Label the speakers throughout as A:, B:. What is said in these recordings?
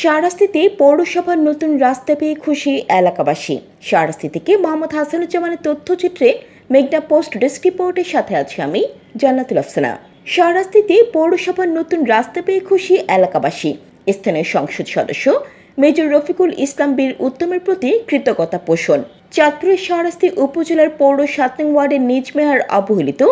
A: শাহরাস্তিতে পৌরসভার নতুন রাস্তা পেয়ে খুশি এলাকাবাসী। শাহরাস্তি থেকে মোহাম্মদ হাসানুজ্জামানের তথ্যচিত্রে মেঘনা পোস্ট ডেস্ক রিপোর্টের সাথে আছি আমি, জান্নাতুল আফসানা। শাহরাস্তিতে পৌরসভার নতুন রাস্তা পেয়ে খুশি এলাকাবাসী। স্থানীয় সংসদ সদস্য মেজর রফিকুল ইসলাম বীর উত্তমের প্রতি কৃতজ্ঞতা পোষণ। চাঁদপুরের শাহরাস্তি উপজেলার পৌর সাত ওয়ার্ডের নিজ মেয়র অবহেলিত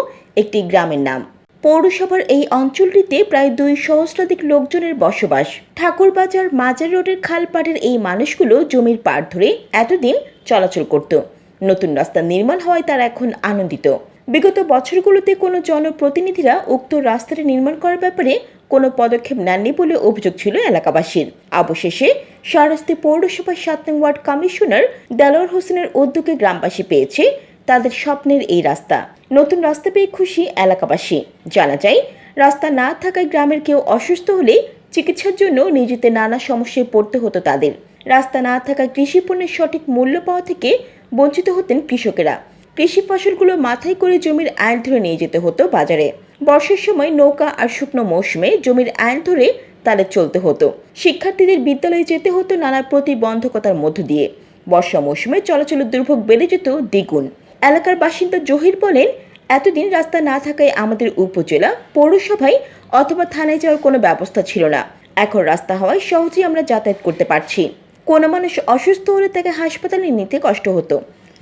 A: একটি গ্রামের নাম। পৌরসভার এই অঞ্চলটিতে প্রায় দুই সহস্রাধিক লোকজনের বসবাস। ঠাকুরবাজার মাজার রোডের খালপাড়ের এই মানুষগুলো জমির পাড় ধরে এতদিন চলাচল করত। নতুন রাস্তা নির্মাণ হওয়ায় তারা এখন আনন্দিত। বিগত বছরগুলোতে কোনো জনপ্রতিনিধিরা উক্ত রাস্তাটি নির্মাণ করার ব্যাপারে কোনো পদক্ষেপ নেননি বলে অভিযোগ ছিল এলাকাবাসীর। অবশেষে শাহরাস্তি পৌরসভার সাত নং ওয়ার্ড কমিশনার দেলোয়ার হোসেনের উদ্যোগে গ্রামবাসী পেয়েছে তাদের স্বপ্নের এই রাস্তা। নতুন রাস্তা পেয়ে খুশি এলাকাবাসী। জানা যায়, রাস্তা না থাকায় গ্রামের কেউ অসুস্থ হলে চিকিৎসার জন্য নিজেদের নানা সমস্যায় পড়তে হতো তাদের। রাস্তা না থাকায় কৃষি পণ্যের সঠিক মূল্য পাওয়া থেকে বঞ্চিত হতেন কৃষকেরা। কৃষি ফসলগুলো মাথায় করে জমির আইল ধরে নিয়ে যেতে হতো বাজারে। বর্ষার সময় নৌকা আর শুকনো মৌসুমে জমির আইল ধরে তাদের চলতে হতো। শিক্ষার্থীদের বিদ্যালয়ে যেতে হতো নানা প্রতিবন্ধকতার মধ্য দিয়ে। বর্ষা মৌসুমে চলাচলের দুর্ভোগ বেড়ে যেত দ্বিগুণ। এলাকার বাসিন্দা জহির বলেন, এতদিন রাস্তা না থাকায় আমাদের উপজেলা, পৌরসভায় অথবা থানায় যাওয়ার কোনো ব্যবস্থা ছিল না। এখন রাস্তা হওয়ায় সহজেই আমরা যাতায়াত করতে পারছি। কোনো মানুষ অসুস্থ হলে তাকে হাসপাতালে নিতে কষ্ট হতো।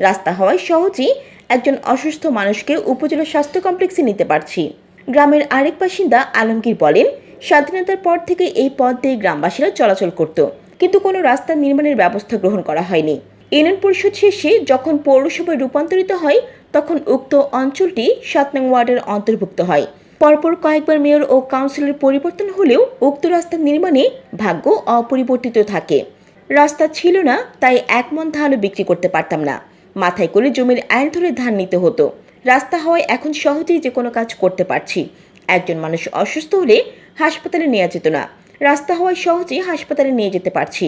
A: রাস্তা হওয়ায় সহজেই একজন অসুস্থ মানুষকে উপজেলা স্বাস্থ্য কমপ্লেক্সে নিতে পারছি। গ্রামের আরেক বাসিন্দা আলমগীর বলেন, স্বাধীনতার পর থেকে এই পথ দিয়ে গ্রামবাসীরা চলাচল করত, কিন্তু কোনো রাস্তা নির্মাণের ব্যবস্থা গ্রহণ করা হয়নি। ইউনিয়ন পরিষদ শেষে যখন পৌরসভায় রূপান্তরিত হয়, তখন উক্ত অঞ্চলটি সাত নং ওয়ার্ডের অন্তর্ভুক্ত হয়। পরপর কয়েকবার মেয়র ও কাউন্সিলর পরিবর্তন হলেও উক্ত রাস্তা নির্মাণে ভাগ্য অপরিবর্তিত থাকে। রাস্তা ছিল না, তাই এক মন ধানও বিক্রি করতে পারতাম না। মাথায় করে জমির আইন ধরে ধান নিতে হতো। রাস্তা হওয়ায় এখন সহজেই যে কোনো কাজ করতে পারছি। একজন মানুষ অসুস্থ হলে হাসপাতালে নেওয়া যেত না। রাস্তা হওয়ায় সহজেই হাসপাতালে নিয়ে যেতে পারছি।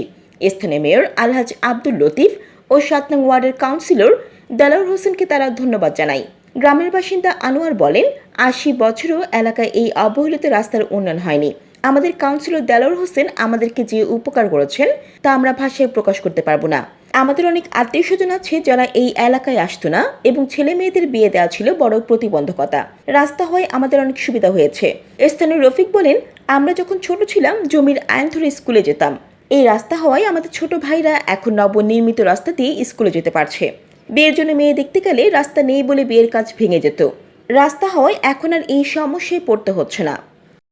A: স্থানীয় মেয়র আলহাজ আব্দুল লতিফ ও সাত নং ওয়ার্ডের কাউন্সিলর দালাউর হোসেনকে তারা ধন্যবাদ জানায়। গ্রামের বাসিন্দা আনোয়ার বলেন, আশি বছরও এলাকায় এই অবহেলিত রাস্তার উন্নয়ন হয়নি। আমাদের কাউন্সিলর দেলোয়ার হোসেন আমাদেরকে যে উপকার করেছেন, তা আমরা ভাষায় প্রকাশ করতে পারব না। আমাদের অনেক আত্মীয় স্বজন আছে যারা এই এলাকায় আসতো না এবং ছেলে মেয়েদের বিয়ে দেওয়া ছিল বড় প্রতিবন্ধকতা। রাস্তা হয় আমাদের অনেক সুবিধা হয়েছে। স্থানীয় রফিক বলেন, আমরা যখন ছোট ছিলাম, জমির আইন ধরে স্কুলে যেতাম। এই রাস্তা হওয়ায় আমাদের ছোট ভাইরা এখন নবনির্মিত রাস্তা দিয়ে স্কুলে যেতে পারছে। বিয়ের জন্য মেয়ে দেখতে গেলে রাস্তা নেই বলে বিয়ের কাজ ভেঙে যেত। রাস্তা হওয়ায় এখন আর এই সমস্যায় পড়তে হচ্ছে না।